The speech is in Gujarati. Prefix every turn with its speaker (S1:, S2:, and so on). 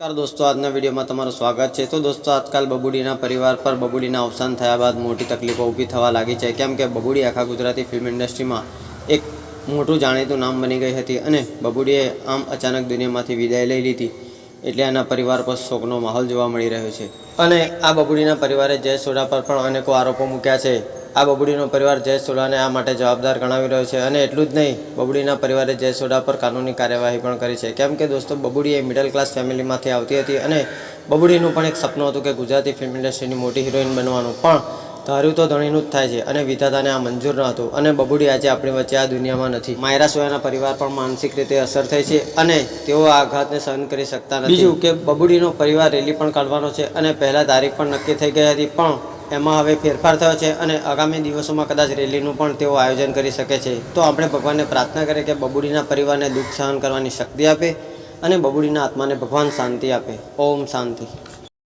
S1: નમસ્કાર દોસ્તો, આજના વિડીયોમાં તમારું સ્વાગત છે. તો દોસ્તો, આજકાલ બબુડીના પરિવાર પર બબુડીના અવસાન થયા બાદ મોટી તકલીફો ઊભી થવા લાગી છે. કેમ કે બબુડી આખા ગુજરાતી ફિલ્મ ઇન્ડસ્ટ્રીમાં એક મોટું જાણીતું નામ બની ગઈ હતી અને બબુડીએ આમ અચાનક દુનિયામાંથી વિદાય લઈ લીધી. એટલે એના પરિવાર પર શોકનો માહોલ જોવા મળી રહ્યો છે. અને આ બબુડીના પરિવારે જય સોડા પર પણ અનેકો આરોપો મૂક્યા છે. આ બબુડીનો પરિવાર જય સોડાને આ માટે જવાબદાર ગણાવી રહ્યો છે અને એટલું જ નહીં બબુડીના પરિવારે જય સોડા પર કાનૂની કાર્યવાહી પણ કરી છે. કેમ કે દોસ્તો બબુડી એ મિડલ ક્લાસ ફેમિલીમાંથી આવતી હતી અને બબુડીનું પણ એક સપનું હતું કે ગુજરાતી ફિલ્મ ઇન્ડસ્ટ્રીની મોટી હિરોઈન બનવાનું. પણ ધાર્યું તો ધણીનું જ થાય છે અને વિધાતાને આ મંજૂર ન હતું અને બબુડી આજે આપણી વચ્ચે આ દુનિયામાં નથી. માયરા સોયાના પરિવાર પણ માનસિક રીતે અસર થઈ છે અને તેઓ આ આઘાતને સહન કરી શકતા નથી. બીજું કે બબુડીનો પરિવાર રેલી પણ કાઢવાનો છે અને પહેલાં તારીખ પણ નક્કી થઈ ગઈ હતી પણ એમાં હવે ફેરફાર થયો છે અને આગામી દિવસોમાં કદાચ રેલીનું પણ તેઓ આયોજન કરી શકે છે. તો આપણે ભગવાનને પ્રાર્થના કરીએ કે બબુડીના પરિવારને દુઃખ સહન કરવાની શક્તિ આપે અને બબુડીના આત્માને ભગવાન શાંતિ આપે. ઓમ શાંતિ.